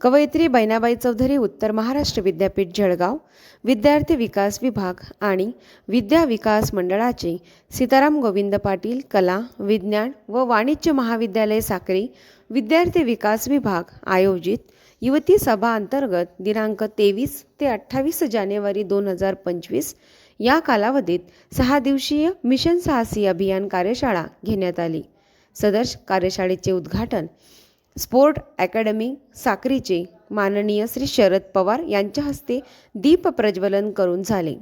कवयित्री बैनाबाई चौधरी उत्तर महाराष्ट्र विद्यापीठ जळगाव. विद्यार्थी विकास विभाग आणि विद्या विकास मंडळाचे सीताराम गोविंद पाटील कला विज्ञान व वाणिज्य महाविद्यालय साक्री विद्यार्थी विकास विभाग आयोजित युवती सभा अंतर्गत दिनांक तेवीस ते अठ्ठावीस जानेवारी दोन हजार पंचवीस या कालावधीत सहा दिवसीय मिशन साहसी अभियान कार्यशाळा घेण्यात आली. सदर कार्यशाळेचे उद्घाटन स्पोर्ट अकॅडमी साक्रीचे माननीय श्री शरद पवार यांच्या हस्ते दीप प्रज्वलन करून झाले.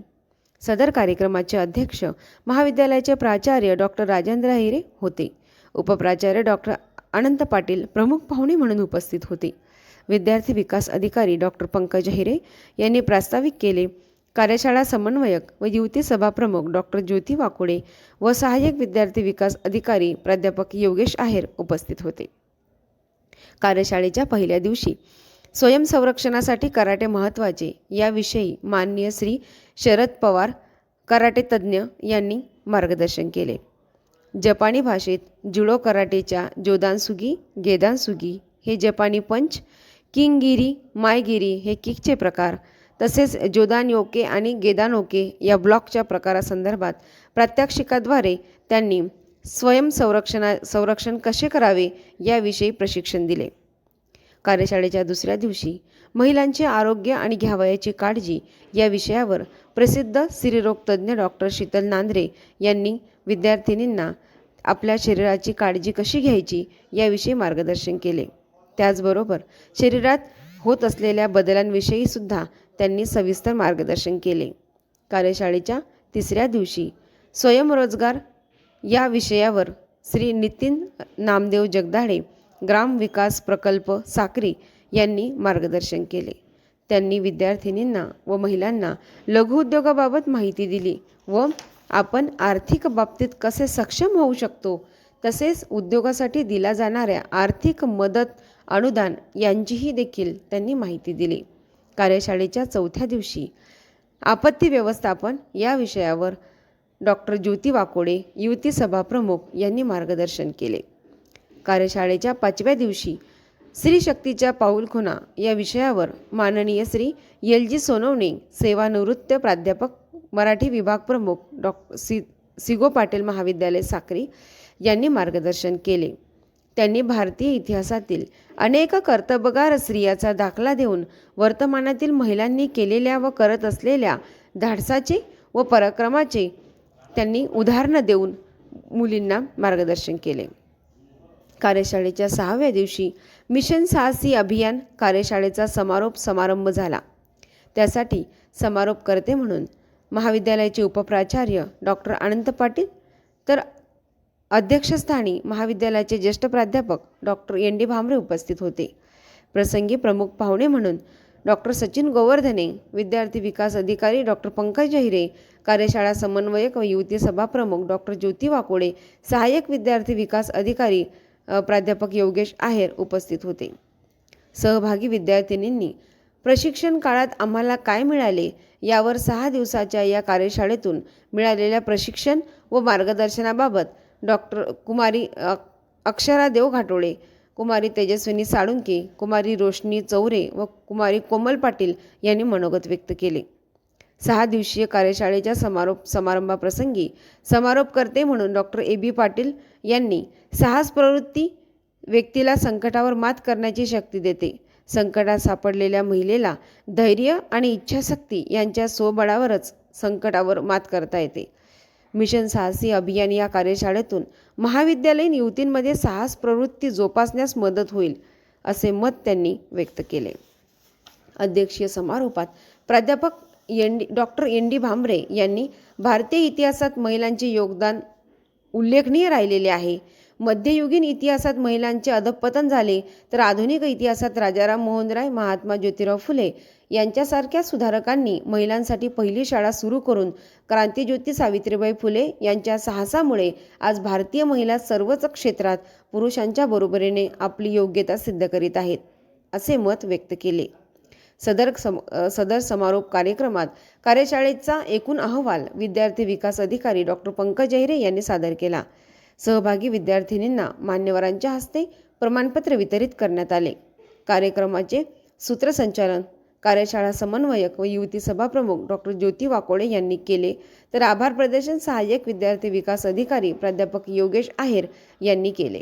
सदर कार्यक्रमाचे अध्यक्ष महाविद्यालयाचे प्राचार्य डॉक्टर राजेंद्र हिरे होते. उपप्राचार्य डॉक्टर अनंत पाटील प्रमुख पाहुणे म्हणून उपस्थित होते. विद्यार्थी विकास अधिकारी डॉक्टर पंकज हिरे यांनी प्रास्ताविक केले. कार्यशाळा समन्वयक व युवती सभा प्रमुख डॉक्टर ज्योती वाकुडे व सहाय्यक विद्यार्थी विकास अधिकारी प्राध्यापक योगेश आहेर उपस्थित होते. कार्यशाळेच्या पहिल्या दिवशी. स्वयंसंरक्षणासाठी कराटे महत्त्वाचे याविषयी माननीय श्री. शरद पवार कराटे तज्ज्ञ यांनी मार्गदर्शन केले. जपानी भाषेत जुडो कराटेच्या जोदानसुगी गेदानसुगी हे जपानी पंच किंगिरी मायगिरी हे किकचे प्रकार तसेच जोदानयोके आणि गेदानोके या ब्लॉकच्या प्रकारासंदर्भात प्रात्यक्षिकाद्वारे त्यांनी स्वयंसंरक्षणा संरक्षण कसे करावे याविषयी प्रशिक्षण दिले. कार्यशाळेच्या दुसऱ्या दिवशी महिलांचे आरोग्य आणि घ्यावयाची काळजी या विषयावर प्रसिद्ध स्त्रीरोगतज्ञ डॉक्टर शीतल नांद्रे यांनी विद्यार्थिनींना आपल्या शरीराची काळजी कशी घ्यायची याविषयी मार्गदर्शन केले. त्याचबरोबर शरीरात होत असलेल्या बदलांविषयी सुद्धा त्यांनी सविस्तर मार्गदर्शन केले. कार्यशाळेच्या तिसऱ्या दिवशी स्वयंरोजगार या विषयावर श्री नितीन नामदेव जगदाळे ग्राम विकास प्रकल्प साक्री यांनी मार्गदर्शन केले. त्यांनी विद्यार्थिनींना व महिलांना लघुउद्योगाबाबत माहिती दिली व आपण आर्थिक बाबतीत कसे सक्षम होऊ शकतो तसेच उद्योगासाठी दिला जाणाऱ्या आर्थिक मदत अनुदान यांचीही देखील त्यांनी माहिती दिली. कार्यशाळेच्या चौथ्या दिवशी आपत्ती व्यवस्थापन या विषयावर डॉक्टर ज्योती वाकोडे युवती सभा प्रमुख यांनी मार्गदर्शन केले. कार्यशाळेच्या पाचव्या दिवशी स्त्रीशक्तीच्या पाऊलखुणा या विषयावर माननीय श्री एल जी सोनवणे सेवानिवृत्त प्राध्यापक मराठी विभाग प्रमुख डॉ. सि सिगो पाटील महाविद्यालय साक्री यांनी मार्गदर्शन केले. त्यांनी भारतीय इतिहासातील अनेक कर्तबगार स्त्रियाचा दाखला देऊन वर्तमानातील महिलांनी केलेल्या व करत असलेल्या धाडसाचे व पराक्रमाचे त्यांनी उदाहरणं देऊन मुलींना मार्गदर्शन केले. कार्यशाळेच्या सहाव्या दिवशी मिशन साहसी अभियान कार्यशाळेचा समारोप समारंभ झाला. त्यासाठी समारोप करते म्हणून महाविद्यालयाचे उपप्राचार्य डॉक्टर अनंत पाटील तर अध्यक्षस्थानी महाविद्यालयाचे ज्येष्ठ प्राध्यापक डॉक्टर एन डी भामरे उपस्थित होते. प्रसंगी प्रमुख पाहुणे म्हणून डॉक्टर सचिन गोवर्धने विद्यार्थी विकास अधिकारी डॉक्टर पंकज हिरे कार्यशाळा समन्वयक व युवती सभाप्रमुख डॉक्टर ज्योती वाकोडे सहाय्यक विद्यार्थी विकास अधिकारी प्राध्यापक योगेश आहेर उपस्थित होते. सहभागी विद्यार्थिनींनी प्रशिक्षण काळात आम्हाला काय मिळाले? यावर सहा दिवसाच्या या कार्यशाळेतून मिळालेल्या प्रशिक्षण व मार्गदर्शनाबाबत डॉक्टर कुमारी अक्षरा देव घाटोळे कुमारी तेजस्विनी साळुंके कुमारी रोशनी चौरे व कुमारी कोमल पाटील यांनी मनोगत व्यक्त केले. सहा दिवसीय कार्यशाळेच्या समारोप समारंभाप्रसंगी समारोपकर्ते म्हणून डॉक्टर ए. बी. पाटील यांनी साहस प्रवृत्ती व्यक्तीला संकटावर मात करण्याची शक्ती देते. संकटात सापडलेल्या महिलेला धैर्य आणि इच्छाशक्ती यांच्या स्वबळावरच संकटावर मात करता येते. मिशन साहसी अभियान या कार्यशाळेतून महाविद्यालयीन युवतींमध्ये साहस प्रवृत्ती जोपासण्यास मदत होईल असे मत त्यांनी व्यक्त केले. अध्यक्षीय समारोपात प्राध्यापक N D doctor N D Bhambare यांनी भारतीय इतिहासात महिलांचे योगदान उल्लेखनीय राहिलेले आहे. मध्ययुगीन इतिहासात महिलांचे अधपतन झाले तर आधुनिक इतिहासात राजाराम मोहनराय महात्मा ज्योतिराव फुले यांच्यासारख्या सुधारकांनी महिलांसाठी पहिली शाळा सुरू करून क्रांतीज्योती सावित्रीबाई फुले यांच्या साहसामुळे आज भारतीय महिला सर्वच क्षेत्रात पुरुषांच्या बरोबरीने आपली योग्यता सिद्ध करीत आहेत असे मत व्यक्त केले. सदर सम सदर समारोप कार्यक्रमात कार्यशाळेचा एकूण अहवाल विद्यार्थी विकास अधिकारी डॉक्टर पंकज अहिरे यांनी सादर केला. सहभागी विद्यार्थिनींना मान्यवरांच्या हस्ते प्रमाणपत्र वितरित करण्यात आले. कार्यक्रमाचे सूत्रसंचालन कार्यशाळा समन्वयक व युवती सभाप्रमुख डॉक्टर ज्योती वाकोडे यांनी केले. तर आभार प्रदर्शन सहाय्यक विद्यार्थी विकास अधिकारी प्राध्यापक योगेश आहेर यांनी केले.